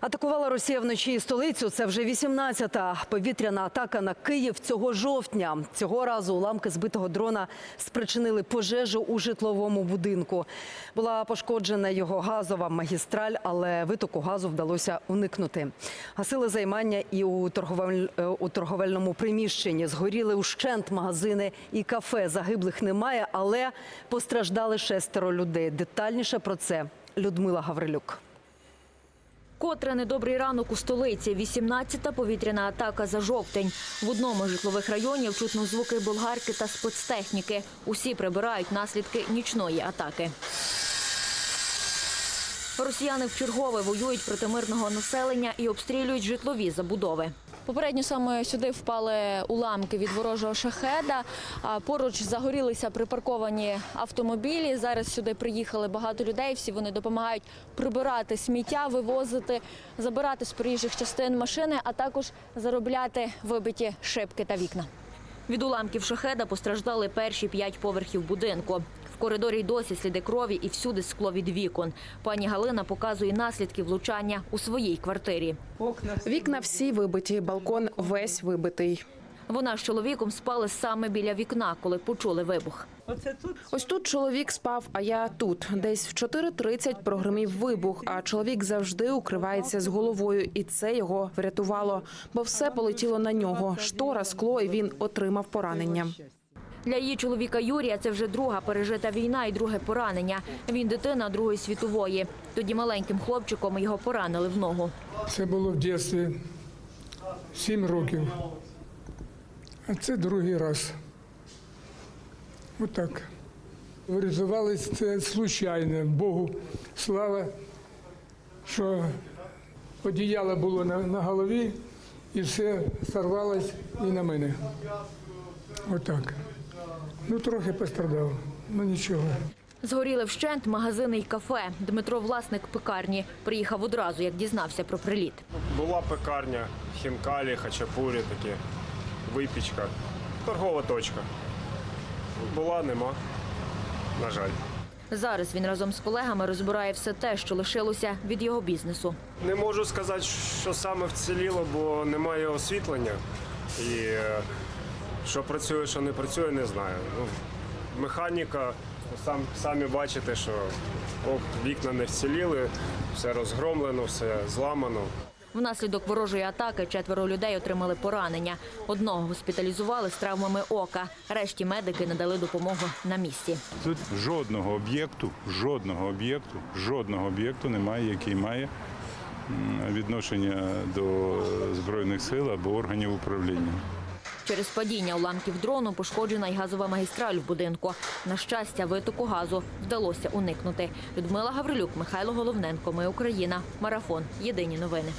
Атакувала Росія вночі столицю. Це вже 18-та повітряна атака на Київ цього жовтня. Цього разу уламки збитого дрона спричинили пожежу у житловому будинку. Була пошкоджена його газова магістраль, але витоку газу вдалося уникнути. Гасили займання і у, торговель... е, у торговельному приміщенні. Згоріли ущент магазини і кафе. Загиблих немає, але постраждали шестеро людей. Детальніше про це Людмила Гаврилюк. Котре недобрий ранок у столиці. 18-та повітряна атака за жовтень. В одному з житлових районів чутно звуки болгарки та спецтехніки. Усі прибирають наслідки нічної атаки. Росіяни вчергове воюють проти мирного населення і обстрілюють житлові забудови. Попередньо саме сюди впали уламки від ворожого шахеда. Поруч загорілися припарковані автомобілі. Зараз сюди приїхали багато людей. Всі вони допомагають прибирати сміття, вивозити, забирати з проїжджих частин машини, а також заробляти вибиті шибки та вікна. Від уламків шахеда постраждали перші п'ять поверхів будинку. В коридорі й досі сліди крові і всюди скло від вікон. Пані Галина показує наслідки влучання у своїй квартирі. Вікна всі вибиті, балкон весь вибитий. Вона з чоловіком спали саме біля вікна, коли почули вибух. Ось тут чоловік спав, а я тут. Десь в 4.30 прогримів вибух, а чоловік завжди укривається з головою, і це його врятувало, бо все полетіло на нього. Штора, скло, і він отримав поранення. Для її чоловіка Юрія це вже друга пережита війна і друге поранення. Він дитина Другої світової. Тоді маленьким хлопчиком його поранили в ногу. Це було в дитинстві 7 років. А це другий раз. Отак. Врятувалися це случайно. Богу слава, що одіяло було на, на голові і все сорвалось і на мене. Отак. Ну, трохи пострадав, ну нічого. Згоріли вщент магазини й кафе. Дмитро, власник пекарні, приїхав одразу, як дізнався про приліт. Була пекарня, хінкалі, хачапурі такі, випічка, торгова точка. Була, нема. На жаль. Зараз він разом з колегами розбирає все те, що лишилося від його бізнесу. Не можу сказати, що саме вціліло, бо немає освітлення. І е, що працює, що не працює, не знаю. Ну, механіка, сам, самі бачите, що вікна не вціліли, все розгромлено, все зламано. Внаслідок ворожої атаки четверо людей отримали поранення. Одного госпіталізували з травмами ока. Решті медики надали допомогу на місці. Тут жодного об'єкту, жодного об'єкту, жодного об'єкту немає, який має відношення до збройних сил або органів управління. Через падіння уламків дрону пошкоджена й газова магістраль в будинку. На щастя, витоку газу вдалося уникнути. Людмила Гаврилюк, Михайло Головненко. Ми Україна. Марафон. Єдині новини.